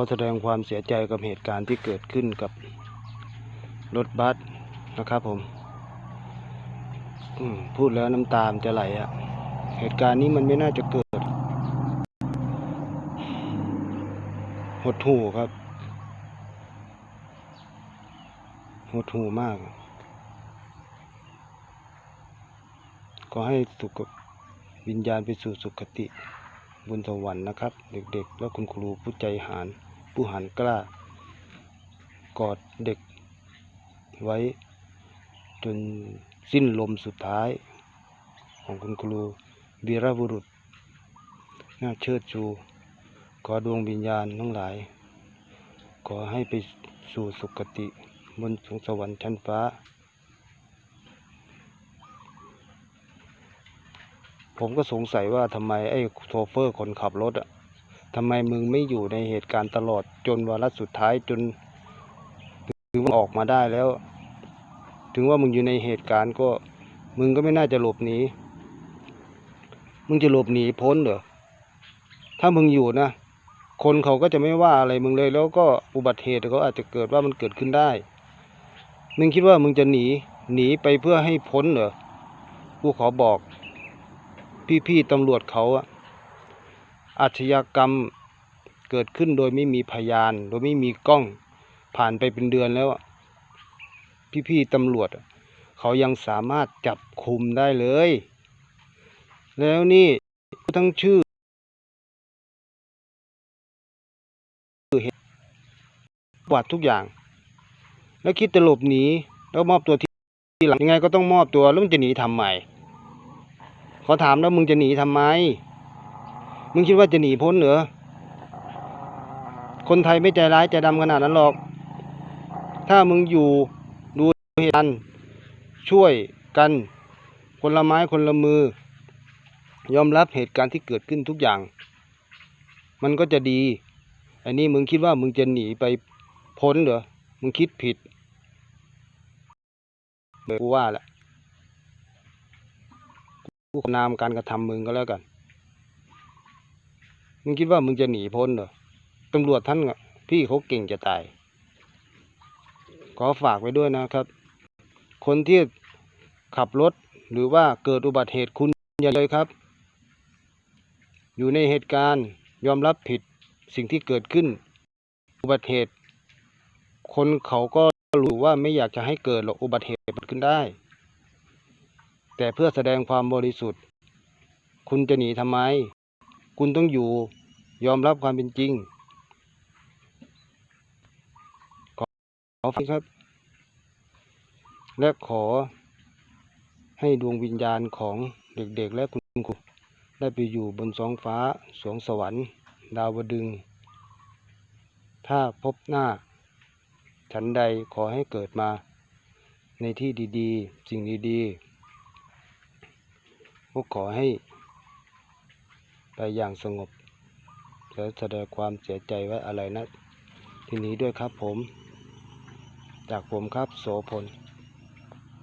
ขอแสดงความเสียใจกับเหตุการณ์ที่เกิดขึ้นกับรถบัสนะครับผมพูดแล้วน้ำตามจะไหลอะ่ะ เหตุการณ์นี้มันไม่น่าจะเกิด หดหู่ครับ หดหู่มากขอให้สุขวิญญาณไปสู่สุคติบนสวรรค์นะครับ เด็กๆ และคุณครูผู้ใจหาร ผู้หันกล้า กอดเด็กไว้ จนสิ้นลมสุดท้ายของคุณครูวีรบุรุษน่าเชิดชู ขอดวงวิญญาณทั้งหลาย ขอให้ไปสู่สุคติบนสวงสวรรค์ชั้นฟ้า ผมก็สงสัยว่าทำไมไอ้โชเฟอร์คนขับรถอะ ทำไมมึงไม่อยู่ในเหตุการณ์ตลอดจนวาระสุดท้ายจน ถึงว่าออกมาได้แล้ว ถึงว่ามึงอยู่ในเหตุการณ์ก็ มึงก็ไม่น่าจะหลบหนีมึงจะหลบหนีพ้นเหรอถ้ามึงอยู่นะคนเขาก็จะไม่ว่าอะไรมึงเลย แล้วก็อุบัติเหตุเขาอาจจะเกิดว่ามันเกิดขึ้นได้ มึงคิดว่ามึงจะหนีหนีไปเพื่อให้พ้นเหรอกูขอบอก พี่ๆตำรวจเขาอะ อาชญากรรมเกิดขึ้นโดยไม่มีพยาน โดยไม่มีกล้องผ่านไปเป็นเดือนแล้ว พี่ๆตำรวจ เขายังสามารถจับคุมได้เลย แล้วนี่ทั้งชื่อประวัติทุกอย่าง แล้วคิดจะหลบหนีแล้วมอบตัวที่หลังยังไงก็ต้องมอบตัวแล้วมันจะหนีทำไมขอถามแล้วมึงจะหนีทำไม มึงคิดว่าจะหนีพ้นเหรอ คนไทยไม่ใจร้ายใจดำขนาดนั้นหรอก ถ้ามึงอยู่ดูเหตุการณ์ช่วยกันคนละไม้คนละมือ ยอมรับเหตุการณ์ที่เกิดขึ้นทุกอย่าง มันก็จะดี อันนี้มึงคิดว่ามึงจะหนีไปพ้นเหรอ มึงคิดผิดกูว่าแหละกูนามการกระทำมึงก็แล้วกัน มึงคิดว่ามึงจะหนีพ้นเหรอตำรวจท่านพี่เขาเก่งจะตาย ขอฝากไว้ด้วยนะครับ คนที่ขับรถหรือว่าเกิดอุบัติเหตุคุณอย่าเลยครับ อยู่ในเหตุการณ์ยอมรับผิดสิ่งที่เกิดขึ้น อุบัติเหตุ คนเขาก็รู้ว่าไม่อยากจะให้เกิดหรอกอุบัติเหตุเกิดขึ้นได้ แต่เพื่อแสดงความบริสุทธิ์ คุณจะหนีทำไม คุณต้องอยู่ ยอมรับความเป็นจริง ขอขอครับ และขอให้ดวงวิญญาณของเด็กๆ และคุณครูได้ไปอยู่บนสองฟ้าสวงสวรรค์ ดาวดึง ถ้าพบหน้า ฉันใดขอให้เกิดมา ในที่ดีๆ สิ่งดีๆก็ขอให้ ไปอย่างสงบ และแสดงความเสียใจไว้อะไรนะ ที่นี้ด้วยครับผม จากผมครับโสพล